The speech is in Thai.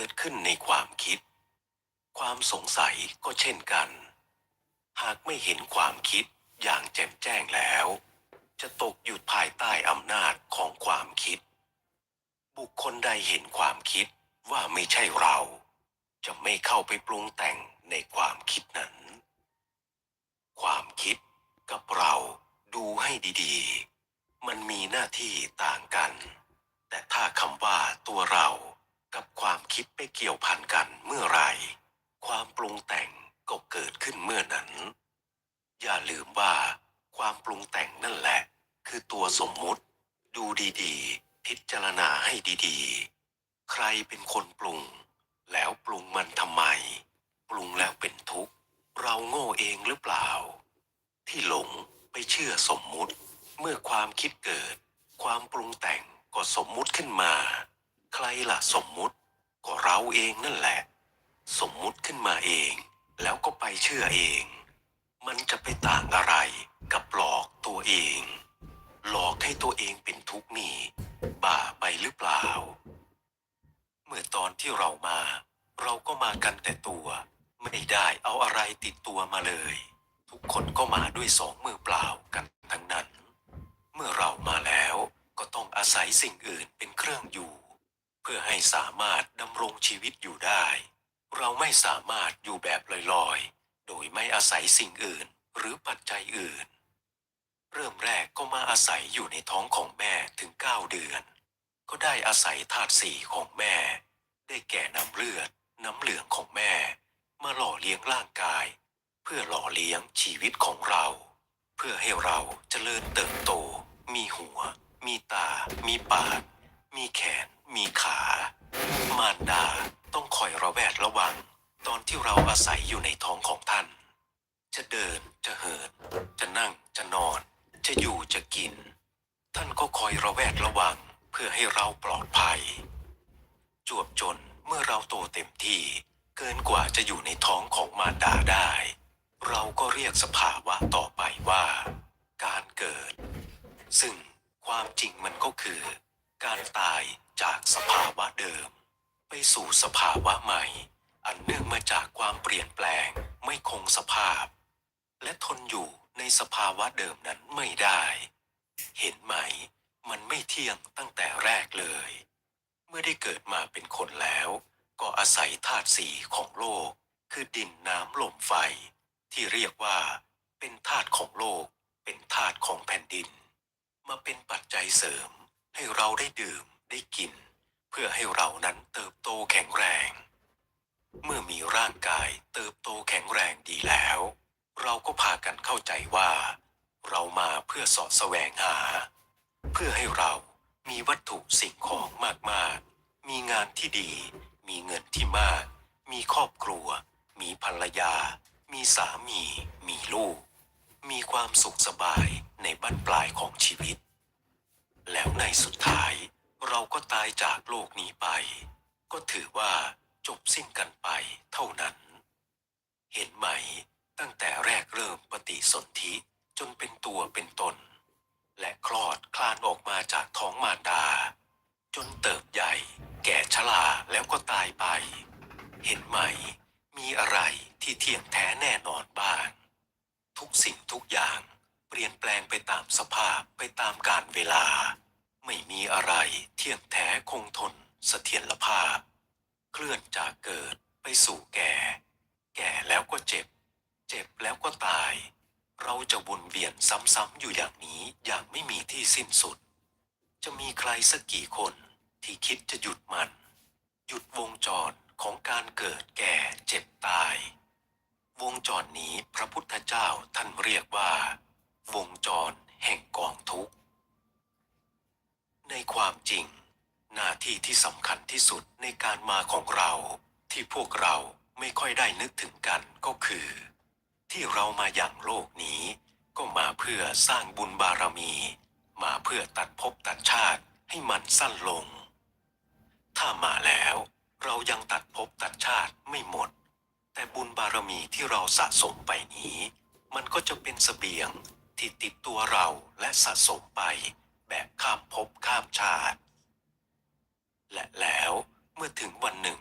กิดขึ้นในความคิด ความสงสัยก็เช่นกัน หากไม่เห็นความคิดอย่างแจ่มแจ้งแล้ว จะตกอยู่ภายใต้อำนาจของความคิด บุคคลใดเห็นความคิดว่าไม่ใช่เรา จะไม่เข้าไปปรุงแต่งในความคิดนั้น ความคิดกับเราดูให้ดีๆ มันมีหน้าที่ต่างกัน แต่ถ้าคำว่าตัวเรา ความคิดไปเกี่ยวพันกันเมื่อไรความปรุงแต่งก็เกิดขึ้นเมื่อนั้น อย่าลืมว่า ความปรุงแต่งนั่นแหละ คือตัวสมมุติ ดูดีๆ พิจารณาให้ดีๆ ใครเป็นคนปรุง แล้วปรุงมันทำไม ปรุงแล้วเป็นทุกข์ เราโง่เองหรือเปล่า ที่หลงไปเชื่อสมมุติ เมื่อความคิดเกิด ความปรุงแต่งก็สมมุติขึ้นมา ใครล่ะสมมุติ ก็เราเองนั่นแหละ สมมุติขึ้นมาเอง แล้วก็ไปเชื่อเอง มันจะไปต่างอะไรกับหลอกตัวเอง หลอกให้ตัวเองเป็นทุกข์นี่ บ้าไปหรือเปล่า เมื่อตอนที่เรามา เราก็มากันแต่ตัว ไม่ได้เอาอะไรติดตัวมาเลย ทุกคนก็มาด้วยสองมือเปล่ากันทั้งนั้น เมื่อเรามาแล้วก็ต้องอาศัยสิ่งอื่นเป็นเครื่องอยู่ เพื่อให้สามารถดำรงชีวิตอยู่ได้ เราไม่สามารถอยู่แบบลอยๆ โดยไม่อาศัยสิ่งอื่นหรือปัจจัยอื่น เริ่มแรกก็มาอาศัยอยู่ในท้องของแม่ถึงเก้าเดือน ก็ได้อาศัยธาตุสี่ของแม่ ได้แก่น้ำเลือด น้ำเหลืองของแม่ มาหล่อเลี้ยงร่างกาย เพื่อหล่อเลี้ยงชีวิตของเรา เพื่อให้เราเจริญเติบโต มีหัว มีตา มีปาก มีแขน มีขา มารดาต้องคอยระแวดระวัง ตอนที่เราอาศัยอยู่ในท้องของท่าน จะเดินจะเหิน จะนั่งจะนอน จะอยู่จะกิน ท่านก็คอยระแวดระวังเพื่อให้เราปลอดภัย จวบจนเมื่อเราโตเต็มที่ เกินกว่าจะอยู่ในท้องของมารดาได้ เราก็เรียกสภาวะต่อไปว่า การเกิด ซึ่งความจริงมันก็คือ การตาย จากสภาวะเดิม ไปสู่สภาวะใหม่ อันเนื่องมาจากความเปลี่ยนแปลงไม่คงสภาพ และทนอยู่ในสภาวะเดิมนั้นไม่ได้ เห็นไหม มันไม่เที่ยงตั้งแต่แรกเลย เมื่อได้เกิดมาเป็นคนแล้ว ก็อาศัยธาตุสี่ของโลก คือดินน้ำลมไฟ ที่เรียกว่า เป็นธาตุของโลก เป็นธาตุของแผ่นดิน มาเป็นปัจจัยเสริมให้เราได้ดื่ม ได้กิน เพื่อให้เรานั้นเติบโตแข็งแรง เมื่อมีร่างกายเติบโตแข็งแรงดีแล้ว เราก็พากันเข้าใจว่า เรามาเพื่อสาะแสวงหา เพื่อให้เรามีวัตถุสิ่งของมากๆ มีงานที่ดี มีเงินที่มาก มีครอบครัว มีภรรยา มีสามี มีลูก มีความสุขสบายในบั้นปลายของชีวิต แล้วในสุดท้าย เราก็ตายจากโลกนี้ไป ก็ถือว่าจบสิ้นกันไปเท่านั้น เห็นไหมตั้งแต่แรกเริ่มปฏิสนธิจนเป็นตัวเป็นตน และคลอดคลานออกมาจากท้องมารดา จนเติบใหญ่ แก่ชราแล้วก็ตายไป เห็นไหม มีอะไรที่เที่ยงแท้แน่นอนบ้าง ทุกสิ่งทุกอย่างเปลี่ยนแปลงไปตามสภาพไปตามกาลเวลา ไม่มีอะไรเที่ยงแท้คงทนเสถียรภาพ เคลื่อนจากเกิดไปสู่แก่ แก่แล้วก็เจ็บ เจ็บแล้วก็ตาย เราจะวนเวียนซ้ำๆอยู่อย่างนี้อย่างไม่มีที่สิ้นสุด จะมีใครสักกี่คนที่คิดจะหยุดมัน หยุดวงจรของการเกิดแก่เจ็บตาย วงจรนี้พระพุทธเจ้าท่านเรียกว่า วงจรแห่งกองทุกข์ ในความจริง หน้า ที่สำคัญที่สุดในการมาของเรา ที่พวกเราไม่ค่อยได้นึกถึงกันก็คือ ที่เรามาอย่างโลกนี้ ก็มาเพื่อสร้างบุญบารมี มาเพื่อตัดภพตัดชาติให้มันสั้นลง ถ้ามาแล้วเรายังตัดภพตัดชาติไม่หมด แต่บุญบารมีที่เราสะสมไปนี้ มันก็จะเป็นเสบียงที่ติดตัวเราและสะสมไปแบบข้ามภพข้ามชาติ และแล้วเมื่อถึงวันหนึ่ง